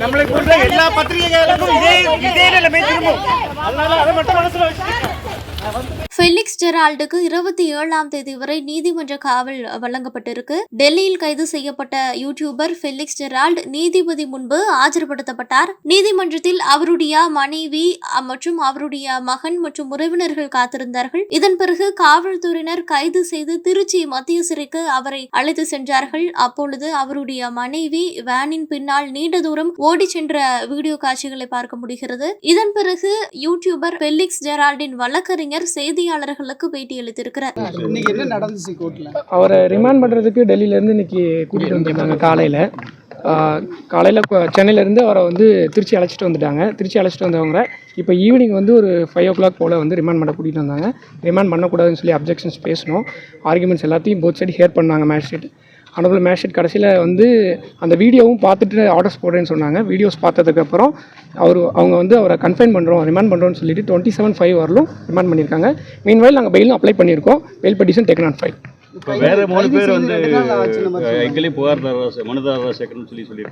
நம்மளை போன்ற எல்லா பத்திரிகைகளுக்கும் இதே இதே நிலைமை திரும்பும். அதனால அதை மட்டும் மனசுல வச்சு ஃபெலிக்ஸ் ஜெரால்டுக்கு இருபத்தி ஏழாம் தேதி வரை நீதிமன்ற காவல் வழங்கப்பட்டிருக்கு. டெல்லியில் கைது செய்யப்பட்ட யூடியூபர் ஃபெலிக்ஸ் ஜெரால்ட் நீதிபதி முன்பு ஆஜர்படுத்தப்பட்டார். நீதிமன்றத்தில் அவருடைய மனைவி மற்றும் அவருடைய மகன் மற்றும் உறவினர்கள் காத்திருந்தார்கள். இதன் பிறகு காவல்துறையினர் கைது செய்து திருச்சி மத்திய சிறைக்கு அவரை அழைத்து சென்றார்கள். அப்பொழுது அவருடைய மனைவி வேனின் பின்னால் நீண்ட தூரம் ஓடி சென்ற வீடியோ காட்சிகளை பார்க்க முடிகிறது. இதன் பிறகு யூடியூபர் ஃபெலிக்ஸ் ஜெரால்டின் வழக்கறிஞர் செய்தியாளர்களுக்கு பேட்டியளித்திருக்கிறார் இன்னைக்கு என்ன நடந்துச்சு கோர்ட்ல? அவரை ரிமாண்ட் பண்ணுறதுக்கு டெல்லியிலேருந்து இன்னைக்கு கூட்டிகிட்டு வந்திருந்தாங்க காலையில். காலையில் சென்னையிலேருந்து அவரை வந்து திருச்சி அழைச்சிட்டு வந்துட்டாங்க. திருச்சி அழைச்சிட்டு வந்தவங்க இப்போ ஈவினிங் வந்து ஒரு ஃபைவ் ஓ கிளாக் போல் வந்து ரிமாண்ட் பண்ண கூட்டிகிட்டு வந்தாங்க. ரிமாண்ட் பண்ணக்கூடாதுன்னு சொல்லி அப்ஜெக்ஷன்ஸ் பேசணும். ஆர்குமெண்ட்ஸ் எல்லாத்தையும் போத் சைடு ஹேர் பண்ணாங்க மேஜிஸ்ட்ரேட் ஆனபிள் மேஜிஸ்ட்ரேட் கடைசியில் வந்து அந்த வீடியோவும் பார்த்துட்டு ஆர்டர்ஸ் போடுறேன்னு சொன்னாங்க. வீடியோஸ் பார்த்ததுக்கப்புறம் அவர் அவங்க வந்து அவரை கன்ஃபைன் பண்ணுறோம் ரிமாண்ட் பண்ணுறோம்னு சொல்லிட்டு டுவெண்ட்டி செவன் ஃபைவ் வரலும் ரிமாண்ட் பண்ணியிருக்காங்க. மீன்வைல் நாங்கள் பெயிலும் அப்ளை பண்ணியிருக்கோம். Bail petition taken on file இப்போ வேற மூணு கைது பேர் செய்து வந்து. எங்களையும் சேர்க்கணும்னு சொல்லி சொல்லி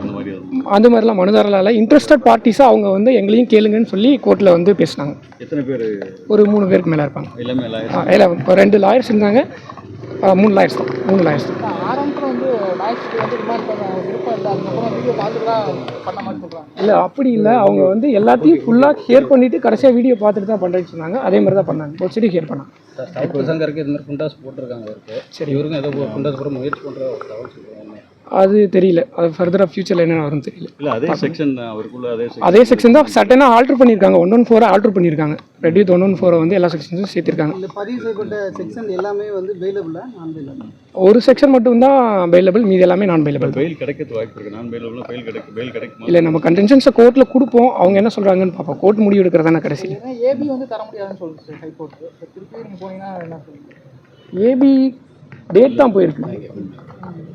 அந்த மாதிரி எதுவும். அந்த மாதிரிலாம் மனுதாரலால் இன்ட்ரெஸ்டட் பார்ட்டிஸாக அவங்க வந்து எங்களையும் கேளுங்கன்னு சொல்லி கோர்ட்டில் வந்து பேசினாங்க. எத்தனை பேர்? ஒரு மூணு பேருக்கு மேலே இருப்பாங்க. எல்லாமே ரெண்டு லாயர்ஸ் இருந்தாங்க. மூணு லாயர்ஸ் தான். மூணு லாயர்ஸ் தான். ஆரம்பத்தில் வந்து மேஜிஸ்ட்ரேட் வந்து ரிமாண்ட் பண்ண விருப்பம் இல்லை. அதுக்கப்புறம் வீடியோ பார்த்துட்டு தான் பண்ண மாதிரி சொல்கிறாங்க இல்லை அப்படி இல்லை. அவங்க வந்து எல்லாத்தையும் ஃபுல்லாக ஷேர் பண்ணிவிட்டு கடைசியாக வீடியோ பார்த்துட்டு தான் பண்ணுறேன்னு சொன்னாங்க. அதே மாதிரி தான் பண்ணாங்க. ஒரு சைடு ஷேர் பண்ணாங்க. சவுக்கு சங்கருக்கு இது மாதிரி குண்டாஸ் போட்டிருக்காங்க அவருக்கு சரி. இவருக்கும் ஏதோ குண்டாஸ் போட முயற்சி பண்ணுற ஒரு தகவல் சொல்லுவாங்க அது தெரியல. அது ஃபர்தராக ஃபியூச்சரில் என்ன வரும்னு தெரியல. இல்லை அதே செக்ஷன் அவருக்குள்ள அதே செக்ஷன் அதே செக்ஷன் தான் சட்டனாக ஆல்ட்ரு பண்ணியிருக்காங்க ஒன் ஒன் ஃபோரை ஆல்ட்ரு பண்ணியிருக்காங்க ரெடி ஒன் ஒன் ஃபோரை வந்து எல்லா செக்ஷன்ஸும் சேர்த்திருக்காங்க. இந்த பதிவு செய்யப்பட்ட செக்ஷன் எல்லாமே வந்து பெயிலபிளா நான் பெயிலபிள் ஒரு செக்ஷன் மட்டும்தான் பெயிலபிள் மீதி எல்லாமே நான் பெயிலபிள் பெயில் கிடைக்கிறது வாய்ப்பு இருக்கு. நான் பெயில் உள்ள பெயில் கிடைக்கும்? பெயில் கிடைக்குமா இல்லை நம்ம கண்டென்ஷன்ஸை கோர்ட்டில் கொடுப்போம். அவங்க என்ன சொல்கிறாங்கன்னு பார்ப்போம். கோர்ட் முடிவு எடுக்கிறதான கடைசியில். ஏன்னா ஏபி வந்து தர முடியாதுன்னு சொல்லுச்சு ஹைகோர்ட் திருப்பி நீங்கள் போனீங்கன்னா என்ன சொல்லுங்க ஏபி டேட் தான் போயிருக்கு.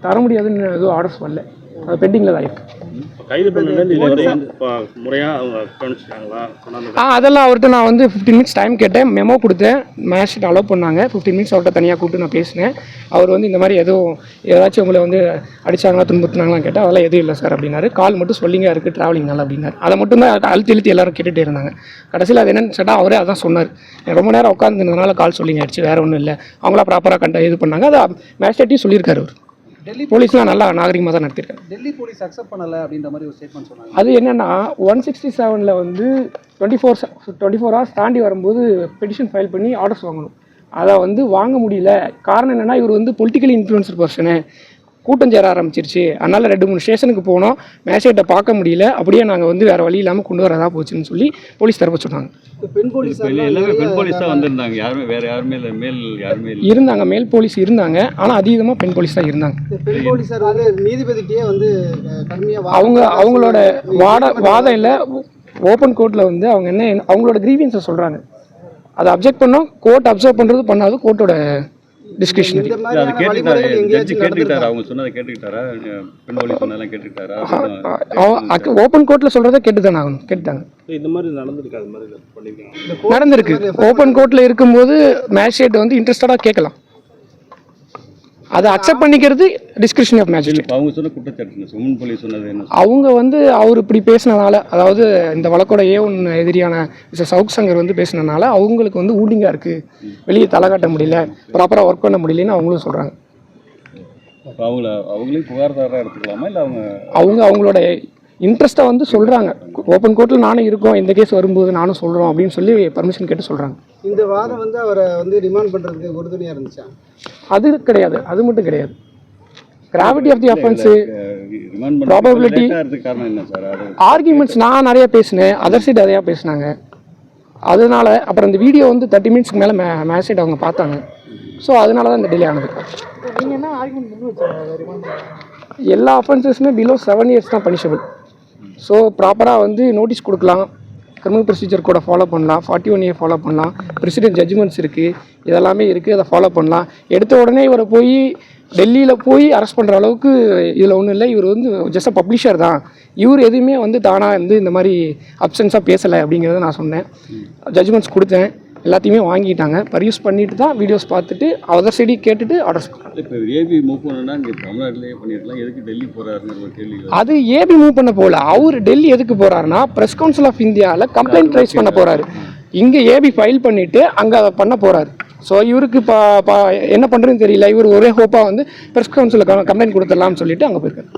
தர முடியாதுன்னு எதுவும் ஆர்டர்ஸ் வரல. அது பெண்டிங்கில் தான் இருக்கு. கைது முறையாக ஆ அதெல்லாம் அவர்கிட்ட நான் வந்து ஃபிஃப்டீன் மினிட்ஸ் டைம் கேட்டேன். மெமோ கொடுத்தேன். மேட்ச் அலோவ் பண்ணாங்க. ஃபிஃப்டீன் மினிட்ஸ் அவர்கிட்ட தனியாக கூப்பிட்டு நான் பேசினேன். அவர் வந்து இந்த மாதிரி எதுவும் ஏதாச்சும் உங்களை வந்து அடிச்சாங்களா துன்புறுத்தினாங்களா கேட்டால் அதெல்லாம் எதுவும் இல்லை சார் அப்படின்னாரு. கால் மட்டும் சொல்லிங்க இருக்குது ட்ராவலிங்னால அப்படின்னாரு. அதை மட்டும் தான் அழுத்தி இழுத்தி எல்லாரும் கேட்டுகிட்டே இருந்தாங்க. கடைசியில் அது என்னன்னு கேட்டால் அவரே அதான் சொன்னார். ரொம்ப நேரம் உட்காந்துருந்ததுனால கால் சொல்லிங்க ஆயிடுச்சு வேறு ஒன்றும் இல்லை. அவங்களா ப்ராப்பராக கண்ட இது பண்ணாங்க. அதை மேஜிஸ்ட்ரேட்டையும் சொல்லியிருக்காரு அவர். டெல்லி போலீஸ்லாம் நல்லா நாகரிகமாக தான் நடத்திருக்காரு டெல்லி போலீஸ் அக்செப்ட் பண்ணலை அப்படின்ற மாதிரி ஒரு ஸ்டேட்மெண்ட் சொன்னாங்க. அது என்னன்னா ஒன் சிக்ஸ்டி செவனில் வந்து twenty four twenty four hours தாண்டி வரும்போது பெட்டிஷன் ஃபைல் பண்ணி ஆர்டர்ஸ் வாங்கணும். அதை வந்து வாங்க முடியல. காரணம் என்னென்னா இவர் வந்து பொலிட்டிக்கலி இன்ஃப்ளூயன்சர் பர்சனு கூட்டம் சேர ஆரம்பிச்சிருச்சு. அதனால் ரெண்டு மூணு ஸ்டேஷனுக்கு போனோம். மேஜிஸ்ட்ரேட்டை பார்க்க முடியல. அப்படியே நாங்கள் வந்து வேறு வழி இல்லாமல் கொண்டு வரதா போச்சுன்னு சொல்லி போலீஸ் தரப்பு சொன்னாங்க. பெண் போலீஸ் எல்லாமே பெண் போலீஸ் தான் வந்திருந்தாங்க. யாருமே வேற யாருமே இல்லை. மேல் யாருமே இல்லை. இருந்தாங்க. மேல் போலீஸ் இருந்தாங்க. ஆனால் அதீதமாக பெண் போலீஸ் தான் இருந்தாங்க. பெண் வந்து நீதிபதிக்கே வந்து கடுமையாக அவங்க அவங்களோட வாட வாதம் இல்லை. ஓப்பன் கோர்ட்டில் வந்து அவங்க என்ன அவங்களோட க்ரீவியன்ஸை சொல்கிறாங்க அதை அப்ஜெக்ட் பண்ணோம். கோர்ட் அப்சர்வ் பண்ணுறது பண்ணாது. கோர்ட்டோட இல்ல, அது கேட்டுக்கிட்டாரு. ஜட்ஜி எங்கேயாச்சும் கேட்டுக்கிட்டாரு அவங்க சொன்னதை கேட்டுக்கிட்டாரா? பெண் போலீஸ் சொன்னதெல்லாம் கேட்டுக்கிட்டாரா? ஓப்பன் கோர்ட்டில் சொல்கிறத கேட்டு தானே ஆகணும் கேட்டுட்டாங்க இந்த மாதிரி நடந்திருக்கு? அது மாதிரி நடந்திருக்கு. ஓப்பன் கோர்ட்டில் இருக்கும்போது மேஜிஸ்ட்ரேட் வந்து இன்ட்ரெஸ்டடாக கேட்கலாம். அதை அக்செப்ட் பண்ணிக்கிறது டிஸ்கிரிப்ஷன் ஆஃப் மேஜிஸ்ட்ரேட் அவங்க சொன்ன குற்றச்சாட்டு? உமன் போலீஸ் சொன்னது என்ன? அவங்க வந்து அவர் இப்படி பேசினனால அதாவது இந்த வழக்கோட ஏ ஒன் எதிரியான மிஸ்டர் சவுக் சங்கர் வந்து பேசினனால அவங்களுக்கு வந்து ஊண்டிங்காக இருக்குது வெளியே தலை காட்ட முடியல ப்ராப்பராக ஒர்க் பண்ண முடியலன்னு அவங்களும் சொல்கிறாங்க அவங்கள அவங்களையும் புகார்தாரராக எடுத்துக்கலாமா? இல்லை அவங்க அவங்க அவங்களோட இன்ட்ரெஸ்ட்டை வந்து சொல்கிறாங்க ஓப்பன் கோர்ட்டில் நானும் இருக்கோம். இந்த கேஸ் வரும்போது நானும் சொல்கிறோம் அப்படின்னு சொல்லி பர்மிஷன் கேட்டு சொல்கிறாங்க இந்த வாதம் வந்து அவரை வந்து ரிமாண்ட் பண்ணுறதுக்கு உறுதுணையாக இருந்துச்சா? அது கிடையாது. அது மட்டும் கிடையாது. Gravity of the offence remand Probability- பண்ண லேட்டாகிறதுக்கு காரணம் என்ன சார் அது ஆர்கியூமெண்ட்ஸ் நான் நிறைய பேசினேன். அதர் சைடு நிறையா பேசினாங்க. அதனால அப்புறம் இந்த வீடியோ வந்து தேர்ட்டி மினிட்ஸ்க்கு மேலே மே மேசேஜ் அவங்க பார்த்தாங்க. ஸோ அதனால தான் இந்த டிலே ஆனது. நீங்கள் என்ன ஆர்குமெண்ட் எல்லா அஃபென்சஸுமே பிலோ செவன் இயர்ஸ் தான் பனிஷபிள் ஸோ ப்ராப்பராக வந்து நோட்டீஸ் கொடுக்கலாம். கிரிமினல் ப்ரொசீஜர் கூட ஃபாலோ பண்ணலாம். ஃபார்ட்டி ஒன் இயர் ஃபாலோ பண்ணலாம். பிரசிடென்ட் ஜட்ஜ்மெண்ட்ஸ் இருக்குது இதெல்லாமே இருக்குது அதை ஃபாலோ பண்ணலாம். எடுத்த உடனே இவரை போய் டெல்லியில் போய் அரெஸ்ட் பண்ணுற அளவுக்கு இதில் ஒன்றும் இல்லை. இவர் வந்து ஜஸ்ட் அ பப்ளிஷர் தான். இவர் எதுவுமே வந்து தானாக வந்து இந்த மாதிரி அப்சன்ஸாக பேசலை அப்படிங்கிறத நான் சொன்னேன். ஜட்ஜ்மெண்ட்ஸ் கொடுத்தேன். எல்லாத்தையுமே வாங்கிட்டாங்க. பர்யூஸ் பண்ணிட்டு தான் வீடியோஸ் பார்த்துட்டு அதர் சைடி கேட்டுட்டு ஆர்டர்ஸ் பண்ணுறாங்க இப்போ ஏபி மூவ் பண்ணணும்னா இங்கே தமிழ்நாட்டிலேயே பண்ணிருக்கலாம். எதுக்கு டெல்லி போறாருங்கிற ஒரு கேள்வி வருது. அது ஏபி மூவ் பண்ண போகல. அவர் டெல்லி எதுக்கு போறாருன்னா பிரஸ் கவுன்சில் ஆஃப் இந்தியாவில் கம்ப்ளைண்ட் ரைஸ் பண்ண போறாரு. இங்கே ஏபி ஃபைல் பண்ணிட்டு அங்கே அதை பண்ண போறாரு. ஸோ இவருக்கு இப்போ என்ன பண்ணுறதுன்னு தெரியல. இவர் ஒரே ஹோப்பாக வந்து பிரஸ் கவுன்சிலில் கம்ப்ளைண்ட் கொடுத்துடலாம்னு சொல்லிட்டு அங்கே போயிருக்காரு.